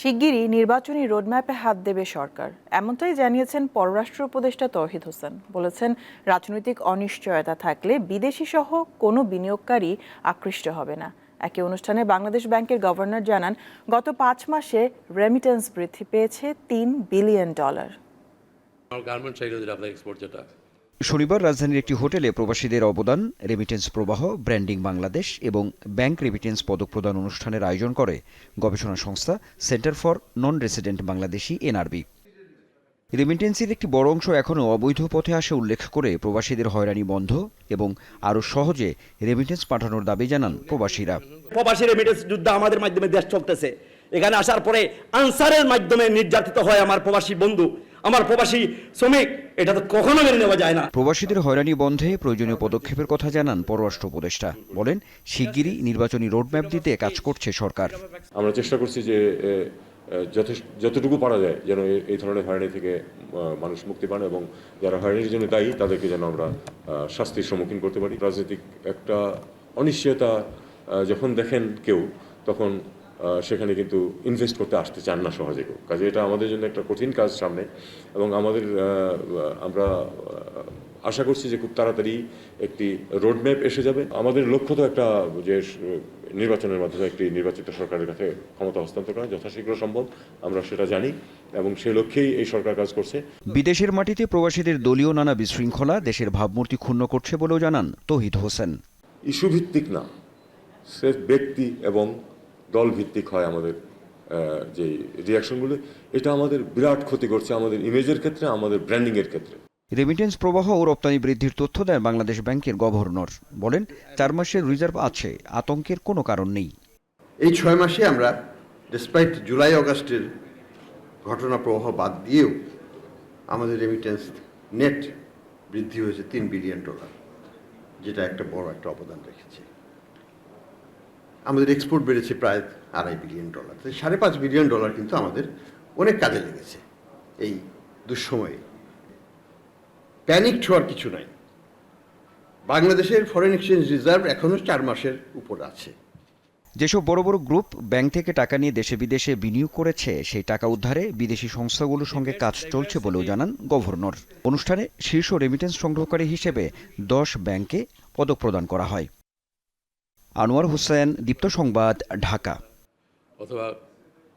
শিগগিরই নির্বাচনী রোডম্যাপে হাত দেবে সরকার। এমনটাই জানিয়েছেন পররাষ্ট্র উপদেষ্টা তৌহিদ হোসেন। বলেছেন, রাজনৈতিক অনিশ্চয়তা থাকলে বিদেশি সহ কোনো বিনিয়োগকারী আকৃষ্ট হবে না। একই অনুষ্ঠানে বাংলাদেশ ব্যাংকের গভর্নর জানান, গত পাঁচ মাসে রেমিটেন্স বৃদ্ধি পেয়েছে তিন বিলিয়ন ডলার যেটা শনিবার রাজধানীর একটি হোটেলে প্রবাসীদের অবদান রেমিটেন্স প্রবাহ ব্র্যান্ডিং বাংলাদেশ এবং ব্যাংক রেমিটেন্স পদক প্রদান অনুষ্ঠানের আয়োজন করে গবেষণা সংস্থা centre for non resident Bangladeshi NRB রেমিটেন্সের একটি বড় অংশ এখনও অবৈধ পথে আসে উল্লেখ করে প্রবাসীদের হয়রানি বন্ধ এবং আরও সহজে রেমিটেন্স পাঠানোর দাবি জানান প্রবাসীরা। প্রবাসী রেমিটেন্স যুদ্ধ আমাদের মাধ্যমে দেশ চলতেছে। এখানে আসার পরে আনসারের মাধ্যমে নির্যাতিত হয় আমার প্রবাসী বন্ধু। আমার প্রবাসী শ্রমিক এটা তো কখনো মেনে নেওয়া যায় না। প্রবাসীদের হয়রানি বন্ধে প্রয়োজনীয় পদক্ষেপের কথা জানান পররাষ্ট্র উপদেষ্টা। বলেন শিগগিরই নির্বাচনী রোডম্যাপ দিতে কাজ করছে সরকার। আমরা চেষ্টা করছি যে যতটুকু পারা যায় যেন এই ধরনের হয়রানি থেকে মানুষ মুক্তি পান এবং যারা হয়রানির জন্য দায়ী তাদেরকে যেন আমরা শাস্তির সম্মুখীন করতে পারি। রাজনৈতিক একটা অনিশ্চয়তা যখন দেখেন কেউ তখন সেখানে কিন্তু ইনভেস্ট করতে আসতে চান না সহজে কেউ। কাজে এটা আমাদের জন্য একটা কঠিন কাজ সামনে। এবং আমাদের আমরা আশা করছি যে খুব তাড়াতাড়ি একটি রোডম্যাপ এসে যাবে। আমাদের লক্ষ্য তো একটা যে নির্বাচনের মাধ্যমে একটি নির্বাচিত সরকারের কাছে ক্ষমতা হস্তান্তর করা যথাশীঘ্র সম্ভব আমরা সেটা জানি। এবং সেই লক্ষ্যেই এই সরকার কাজ করছে। বিদেশের মাটিতে প্রবাসীদের দলীয় নানা বিশৃঙ্খলা দেশের ভাবমূর্তি ক্ষুণ্ণ করছে বলেও জানান তৌহিদ হোসেন। ইস্যু ভিত্তিক না। সে ব্যক্তি এবং দল ভিত্তিক হয় আমাদের যে রিয়াকশনগুলো এটা আমাদের বিরাট ক্ষতি করছে আমাদের ইমেজের ক্ষেত্রে আমাদের ব্র্যান্ডিংয়ের ক্ষেত্রে। রেমিটেন্স প্রবাহ ও রপ্তানি বৃদ্ধির তথ্য দেন বাংলাদেশ ব্যাংকের গভর্নর। বলেন চার মাসের রিজার্ভ আছে আতঙ্কের কোনো কারণ নেই। এই ছয় মাসে আমরা ডিসপাইট জুলাই অগাস্টের ঘটনা প্রবাহ বাদ দিয়েও আমাদের রেমিটেন্স নেট বৃদ্ধি হয়েছে তিন বিলিয়ন ডলার যেটা একটা বড় একটা অবদান রেখেছে। আমাদের এক্সপোর্ট বেড়েছে প্রায় আড়াই বিলিয়ন ডলার তো সাড়ে পাঁচ বিলিয়ন ডলার কিন্তু আমাদের অনেক কাজে লেগেছে এই দুঃসময়ে। প্যানিক হওয়ার কিছু নাই। বাংলাদেশের ফরেন এক্সচেঞ্জ রিজার্ভ এখনও চার মাসের উপর আছে। যেসব বড় বড় গ্রুপ ব্যাংক থেকে টাকা নিয়ে দেশে বিদেশে বিনিয়োগ করেছে, সেই টাকা উদ্ধারে বিদেশি সংস্থাগুলোর সঙ্গে কাজ চলছে বলেও জানান গভর্নর। অনুষ্ঠানে শীর্ষ রেমিটেন্স সংগ্রহকারী হিসেবে দশ ব্যাংকে পদক প্রদান করা হয়। আনোয়ার হোসেন দীপ্ত সংবাদ ঢাকা। অথবা